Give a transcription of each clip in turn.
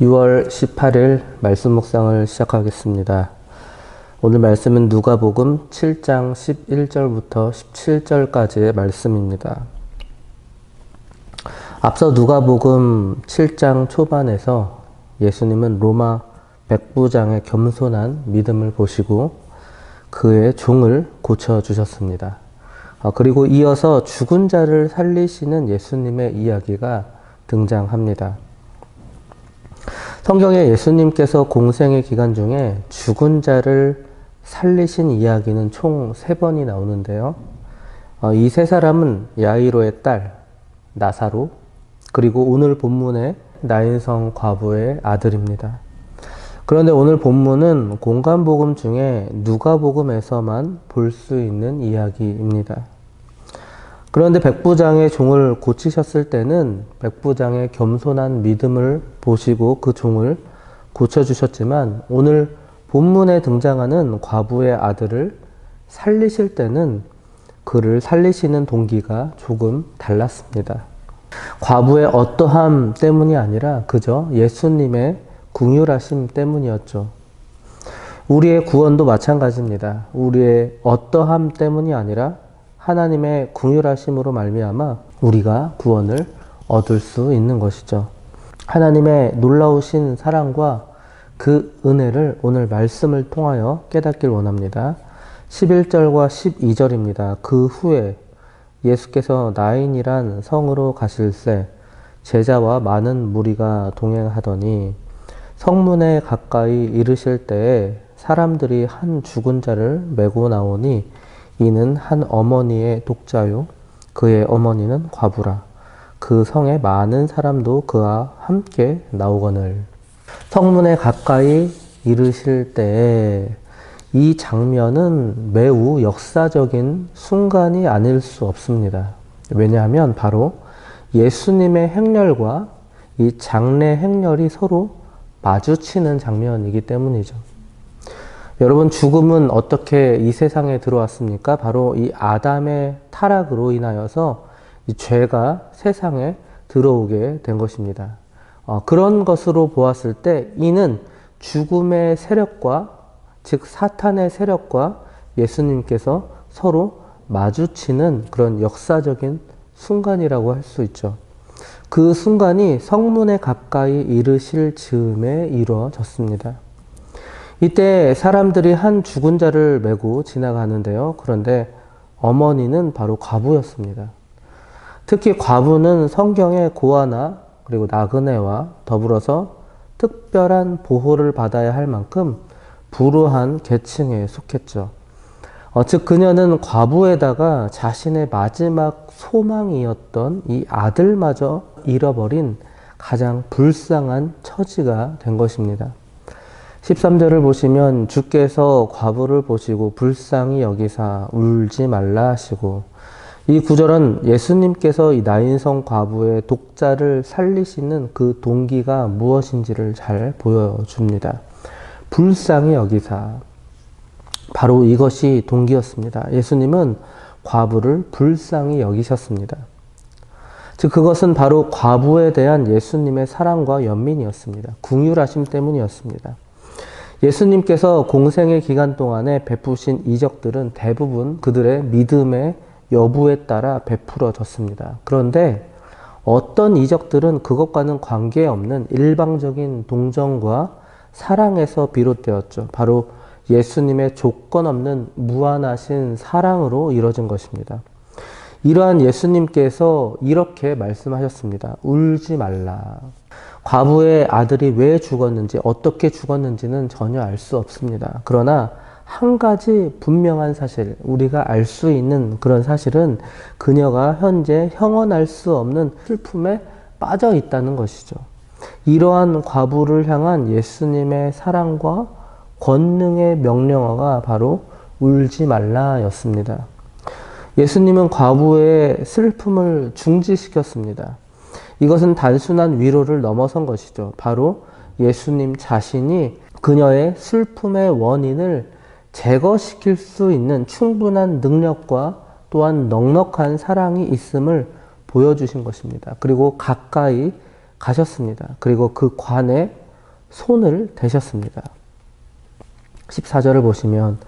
6월 18일 말씀 묵상을 시작하겠습니다. 오늘 말씀은 누가복음 7장 11절부터 17절까지의 말씀입니다. 앞서 누가복음 7장 초반에서 예수님은 로마 백부장의 겸손한 믿음을 보시고 그의 종을 고쳐 주셨습니다. 어, 그리고 이어서 죽은 자를 살리시는 예수님의 이야기가 등장합니다. 성경에 예수님께서 공생의 기간 중에 죽은 자를 살리신 이야기는 총 세 번이 나오는데요. 어, 이세 사람은 야이로의 딸 나사로 그리고 오늘 본문의 나인성 과부의 아들입니다. 그런데 오늘 본문은 공간복음 중에 누가복음에서만 볼 수 있는 이야기입니다. 그런데 백부장의 종을 고치셨을 때는 백부장의 겸손한 믿음을 보시고 그 종을 고쳐주셨지만 오늘 본문에 등장하는 과부의 아들을 살리실 때는 그를 살리시는 동기가 조금 달랐습니다. 과부의 어떠함 때문이 아니라 그저 예수님의 궁휼하심 때문이었죠. 우리의 구원도 마찬가지입니다. 우리의 어떠함 때문이 아니라 하나님의 궁휼하심으로 말미암아 우리가 구원을 얻을 수 있는 것이죠. 하나님의 놀라우신 사랑과 그 은혜를 오늘 말씀을 통하여 깨닫길 원합니다. 11절과 12절입니다. 그 후에 예수께서 나인이란 성으로 가실새 제자와 많은 무리가 동행하더니 성문에 가까이 이르실 때에 사람들이 한 죽은 자를 메고 나오니 이는 한 어머니의 독자요. 그의 어머니는 과부라. 그 성에 많은 사람도 그와 함께 나오거늘. 성문에 가까이 이르실 때에 이 장면은 매우 역사적인 순간이 아닐 수 없습니다. 왜냐하면 바로 예수님의 행렬과 이 장례 행렬이 서로 마주치는 장면이기 때문이죠. 여러분 죽음은 어떻게 이 세상에 들어왔습니까? 바로 이 아담의 타락으로 인하여서 이 죄가 세상에 들어오게 된 것입니다. 어, 그런 것으로 보았을 때 이는 죽음의 세력과 즉 사탄의 세력과 예수님께서 서로 마주치는 그런 역사적인 순간이라고 할 수 있죠. 그 순간이 성문에 가까이 이르실 즈음에 이루어졌습니다. 이때 사람들이 한 죽은 자를 메고 지나가는데요. 그런데 어머니는 바로 과부였습니다. 특히 과부는 성경의 고아나 그리고 나그네와 더불어서 특별한 보호를 받아야 할 만큼 불우한 계층에 속했죠. 어, 즉 그녀는 과부에다가 자신의 마지막 소망이었던 이 아들마저 잃어버린 가장 불쌍한 처지가 된 것입니다. 13절을 보시면 주께서 과부를 보시고 불쌍히 여기사 울지 말라 하시고 이 구절은 예수님께서 이 나인성 과부의 독자를 살리시는 그 동기가 무엇인지를 잘 보여줍니다. 불쌍히 여기사. 바로 이것이 동기였습니다. 예수님은 과부를 불쌍히 여기셨습니다. 즉, 그것은 바로 과부에 대한 예수님의 사랑과 연민이었습니다. 궁율하심 때문이었습니다. 예수님께서 공생의 기간 동안에 베푸신 이적들은 대부분 그들의 믿음의 여부에 따라 베풀어졌습니다. 그런데 어떤 이적들은 그것과는 관계없는 일방적인 동정과 사랑에서 비롯되었죠. 바로 예수님의 조건 없는 무한하신 사랑으로 이루어진 것입니다. 이러한 예수님께서 이렇게 말씀하셨습니다. 울지 말라. 과부의 아들이 왜 죽었는지, 어떻게 죽었는지는 전혀 알 수 없습니다. 그러나 한 가지 분명한 사실, 우리가 알 수 있는 그런 사실은 그녀가 현재 형언할 수 없는 슬픔에 빠져 있다는 것이죠. 이러한 과부를 향한 예수님의 사랑과 권능의 명령어가 바로 울지 말라였습니다. 예수님은 과부의 슬픔을 중지시켰습니다. 이것은 단순한 위로를 넘어선 것이죠. 바로 예수님 자신이 그녀의 슬픔의 원인을 제거시킬 수 있는 충분한 능력과 또한 넉넉한 사랑이 있음을 보여주신 것입니다. 그리고 가까이 가셨습니다. 그리고 그 관에 손을 대셨습니다. 14절을 보시면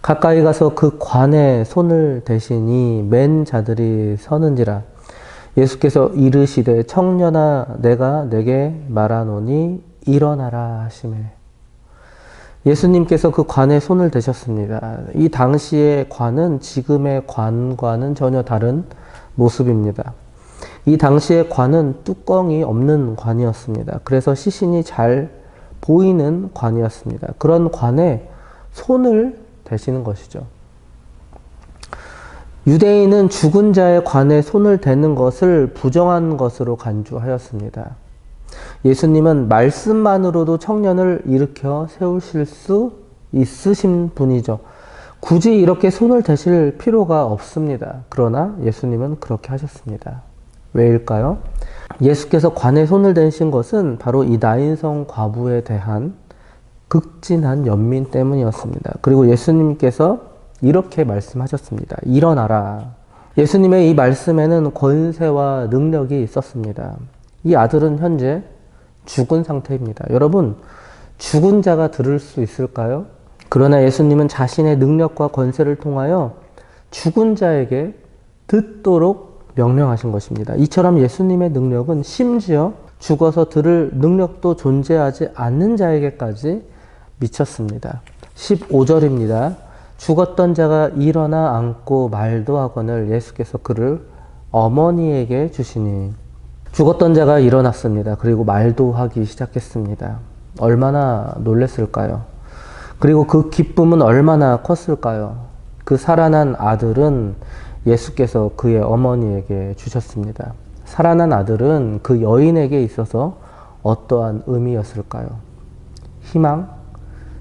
가까이 가서 그 관에 손을 대시니 맨 자들이 서는지라 예수께서 이르시되 청년아 내가 내게 말하노니 일어나라 하시매 예수님께서 그 관에 손을 대셨습니다. 이 당시의 관은 지금의 관과는 전혀 다른 모습입니다. 이 당시의 관은 뚜껑이 없는 관이었습니다. 그래서 시신이 잘 보이는 관이었습니다. 그런 관에 손을 대시는 것이죠. 유대인은 죽은 자의 관에 손을 대는 것을 부정한 것으로 간주하였습니다. 예수님은 말씀만으로도 청년을 일으켜 세우실 수 있으신 분이죠. 굳이 이렇게 손을 대실 필요가 없습니다. 그러나 예수님은 그렇게 하셨습니다. 왜일까요? 예수께서 관에 손을 대신 것은 바로 이 나인성 과부에 대한 극진한 연민 때문이었습니다. 그리고 예수님께서 이렇게 말씀하셨습니다. 일어나라. 예수님의 이 말씀에는 권세와 능력이 있었습니다. 이 아들은 현재 죽은 상태입니다. 여러분, 죽은 자가 들을 수 있을까요? 그러나 예수님은 자신의 능력과 권세를 통하여 죽은 자에게 듣도록 명령하신 것입니다. 이처럼 예수님의 능력은 심지어 죽어서 들을 능력도 존재하지 않는 자에게까지 미쳤습니다. 15절입니다. 죽었던 자가 일어나 앉고 말도 하거늘 예수께서 그를 어머니에게 주시니 죽었던 자가 일어났습니다. 그리고 말도 하기 시작했습니다. 얼마나 놀랬을까요? 그리고 그 기쁨은 얼마나 컸을까요? 그 살아난 아들은 예수께서 그의 어머니에게 주셨습니다. 살아난 아들은 그 여인에게 있어서 어떠한 의미였을까요? 희망?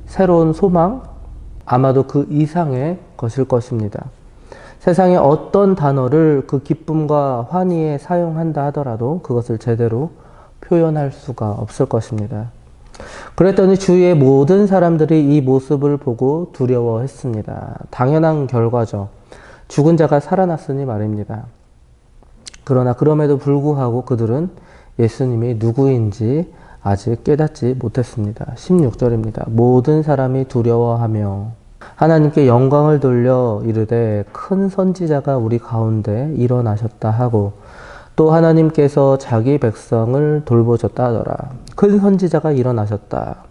새로운 소망? 아마도 그 이상의 것일 것입니다. 세상에 어떤 단어를 그 기쁨과 환희에 사용한다 하더라도 그것을 제대로 표현할 수가 없을 것입니다. 그랬더니 주위의 모든 사람들이 이 모습을 보고 두려워했습니다. 당연한 결과죠. 죽은 자가 살아났으니 말입니다. 그러나 그럼에도 불구하고 그들은 예수님이 누구인지 아직 깨닫지 못했습니다. 16절입니다. 모든 사람이 두려워하며 하나님께 영광을 돌려 이르되 큰 선지자가 우리 가운데 일어나셨다 하고 또 하나님께서 자기 백성을 돌보셨다 하더라. 큰 선지자가 일어나셨다.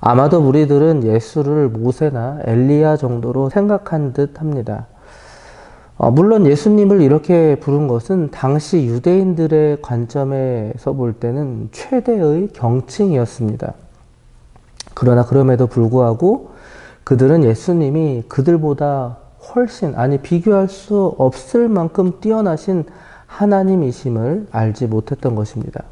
아마도 우리들은 예수를 모세나 엘리야 정도로 생각한 듯 합니다. 어, 물론 예수님을 이렇게 부른 것은 당시 유대인들의 관점에서 볼 때는 최대의 경칭이었습니다. 그러나 그럼에도 불구하고 그들은 예수님이 그들보다 훨씬, 아니, 비교할 수 없을 만큼 뛰어나신 하나님이심을 알지 못했던 것입니다.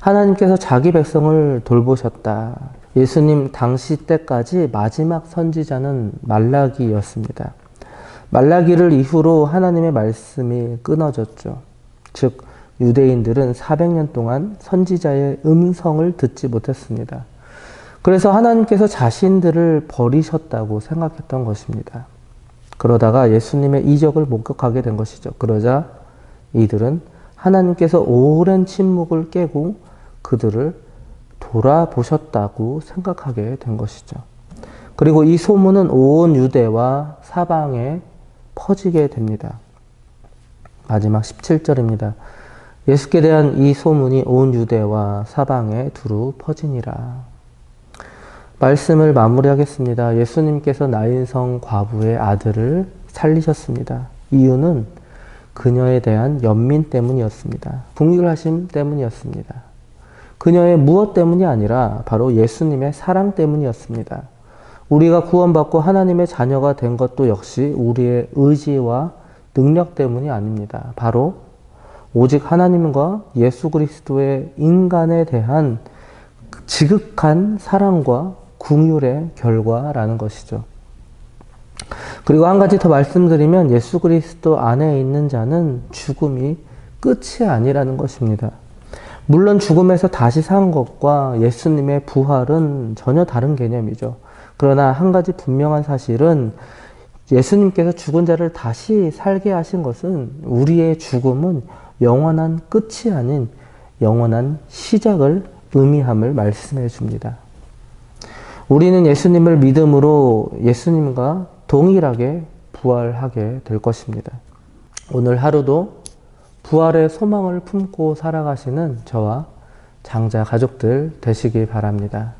하나님께서 자기 백성을 돌보셨다. 예수님 당시 때까지 마지막 선지자는 말라기였습니다. 말라기를 이후로 하나님의 말씀이 끊어졌죠. 즉, 유대인들은 400년 동안 선지자의 음성을 듣지 못했습니다. 그래서 하나님께서 자신들을 버리셨다고 생각했던 것입니다. 그러다가 예수님의 이적을 목격하게 된 것이죠. 그러자 이들은 하나님께서 오랜 침묵을 깨고 그들을 돌아보셨다고 생각하게 된 것이죠. 그리고 이 소문은 온 유대와 사방에 퍼지게 됩니다. 마지막 17절입니다. 예수께 대한 이 소문이 온 유대와 사방에 두루 퍼지니라. 말씀을 마무리하겠습니다. 예수님께서 나인성 과부의 아들을 살리셨습니다. 이유는 그녀에 대한 연민 때문이었습니다. 궁휼하심 때문이었습니다. 그녀의 무엇 때문이 아니라 바로 예수님의 사랑 때문이었습니다. 우리가 구원받고 하나님의 자녀가 된 것도 역시 우리의 의지와 능력 때문이 아닙니다. 바로 오직 하나님과 예수 그리스도의 인간에 대한 지극한 사랑과 궁율의 결과라는 것이죠. 그리고 한 가지 더 말씀드리면 예수 그리스도 안에 있는 자는 죽음이 끝이 아니라는 것입니다. 물론 죽음에서 다시 산 것과 예수님의 부활은 전혀 다른 개념이죠. 그러나 한 가지 분명한 사실은 예수님께서 죽은 자를 다시 살게 하신 것은 우리의 죽음은 영원한 끝이 아닌 영원한 시작을 의미함을 말씀해 줍니다. 우리는 예수님을 믿음으로 예수님과 동일하게 부활하게 될 것입니다. 오늘 하루도 부활의 소망을 품고 살아가시는 저와 장자 가족들 되시기 바랍니다.